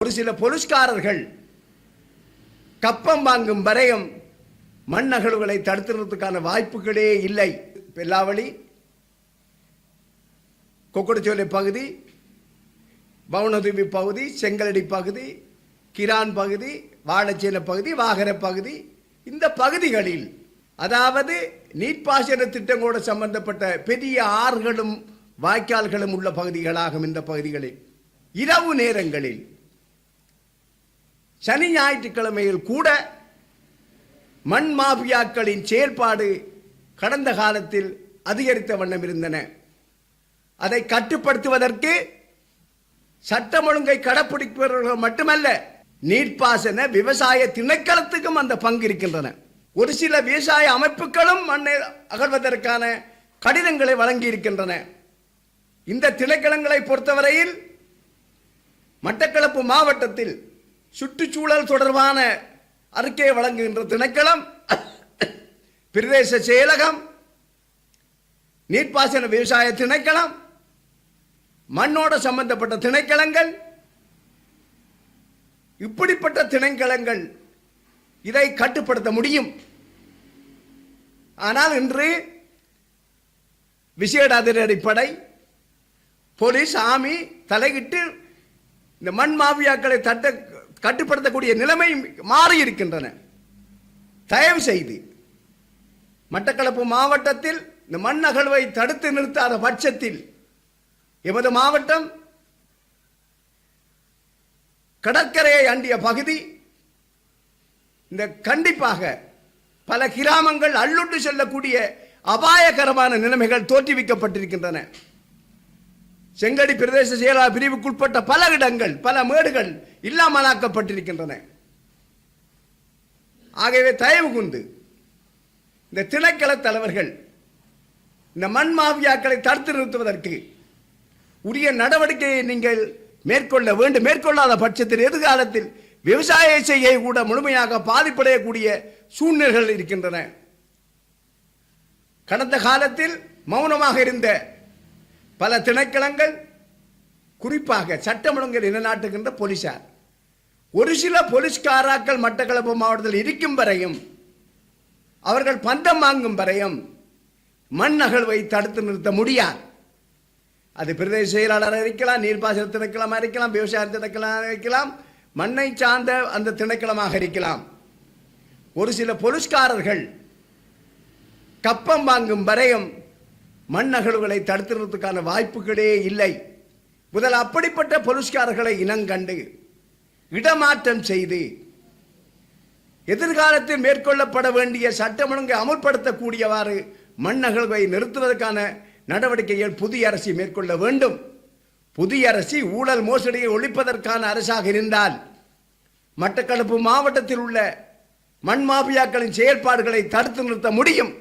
ஒரு சில போலீஸ்காரர்கள் கப்பம் வாங்கும் வரையும் மண் அகழ்வுகளை தடுத்துறதுக்கான வாய்ப்புகளே இல்லை. பெல்லாவளி கொக்கடச்சோலை பகுதி பவுனதுவி பகுதி செங்கலடி பகுதி கிரான் பகுதி வாழைச்சேல பகுதி வாகர பகுதி இந்த பகுதிகளில் அதாவது நீர்ப்பாசன திட்டங்களோடு சம்பந்தப்பட்ட பெரிய ஆறுகளும் வாய்க்கால்களும் உள்ள பகுதிகளாகும் இந்த பகுதிகளில். இரவு நேரங்களில் சனி ஞாயிற்றுக்கிழமையில் கூட மண் மாபியாக்களின் செயல்பாடு கடந்த காலத்தில் அதிகரித்த வண்ணம் இருந்தன. அதை கட்டுப்படுத்துவதற்கு சட்டம் ஒழுங்கை கடைப்பிடிப்பவர்கள் மட்டுமல்ல நீர்ப்பாசன விவசாய திணைக்களத்துக்கும் அந்த பங்கு இருக்கின்றன. ஒரு சில விவசாய அமைப்புகளும் மண்ணை அகழ்வதற்கான கடிதங்களை வழங்கி இருக்கின்றன இந்த திணைக்களங்களை பொறுத்தவரையில் மட்டக்களப்பு மாவட்டத்தில் சுற்றுச்சூழல் தொடர்பான அறிக்கையை வழங்குகின்ற திணைக்களம் பிரதேச செயலகம் நீர்ப்பாசன விவசாய திணைக்களம் மண்ணோட சம்பந்தப்பட்ட திணைக்களங்கள் இப்படிப்பட்ட திணைக்களங்கள் இதை கட்டுப்படுத்த முடியும். ஆனால் இன்று விசேட அதிரடிப்படை போலீஸ் ஆமி தலையிட்டு இந்த மண் மாஃபியாக்களை தட்ட கட்டுப்படுத்தக்கூடிய நிலைமை மாறி இருக்கின்றன தயவு செய்து மட்டக்களப்பு மாவட்டத்தில் இந்த மண் அகழ்வை தடுத்து நிறுத்தாத பட்சத்தில் எமது மாவட்டம் கடற்கரையை அண்டிய பகுதி இந்த கண்டிப்பாக பல கிராமங்கள் அள்ளுண்டு செல்லக்கூடிய அபாயகரமான நிலைமைகள் தோற்றுவிக்கப்பட்டிருக்கின்றன. செங்கடி பிரதேச செயலாளர் பிரிவுக்குட்பட்ட பல இடங்கள் பல மேடுகள் இல்லாமலாக்கப்பட்டிருக்கின்றன. ஆகவே தயவு குந்து இந்த திணைக்கள தலைவர்கள் இந்த மண் மாஃபியாக்களை தடுத்து நிறுத்துவதற்கு உரிய நடவடிக்கையை நீங்கள் மேற்கொள்ள வேண்டும். மேற்கொள்ளாத பட்சத்தில் எதிர்காலத்தில் விவசாய செய்கை கூட முழுமையாக பாதிப்படையக்கூடிய சூழ்நிலைகள் இருக்கின்றன. கடந்த காலத்தில் மௌனமாக இருந்த பல திணைக்களங்கள் குறிப்பாக சட்டம் ஒழுங்கை நிலைநாட்டுகின்ற போலீசார். ஒரு சில போலீஸ்காராக்கள் மட்டக்களப்பு மாவட்டத்தில் இருக்கும் வரையும் அவர்கள் பந்தம் வாங்கும் வரையும் மண் அகழ்வை தடுத்து நிறுத்த முடியாது. அது பிரதேச செயலாளர் இருக்கலாம் நீர்ப்பாசன திணைக்களமாக இருக்கலாம் விவசாய திணைக்களமாக இருக்கலாம் மண்ணை சார்ந்த அந்த திணைக்களமாக இருக்கலாம். ஒரு சில போலீஸ்காரர்கள் கப்பம் வாங்கும் வரையும் மண் அகழ்வுகளை தடுத்துறதுக்கான வாய்ப்புகளே இல்லை. முதல் அப்படிப்பட்ட பொலிஸ்காரர்களை இனங்கண்டு இடமாற்றம் செய்து எதிர்காலத்தில் மேற்கொள்ளப்பட வேண்டிய சட்டம் ஒழுங்கை அமுல்படுத்தக்கூடியவாறு மண் அகழ்வை நிறுத்துவதற்கான நடவடிக்கைகள் புதிய அரசு மேற்கொள்ள வேண்டும். புதிய அரசு ஊழல் மோசடியை ஒழிப்பதற்கான அரசாக இருந்தால் மட்டக்களப்பு மாவட்டத்தில் உள்ள மண் மாபியாக்களின் செயல்பாடுகளை தடுத்து நிறுத்த முடியும்.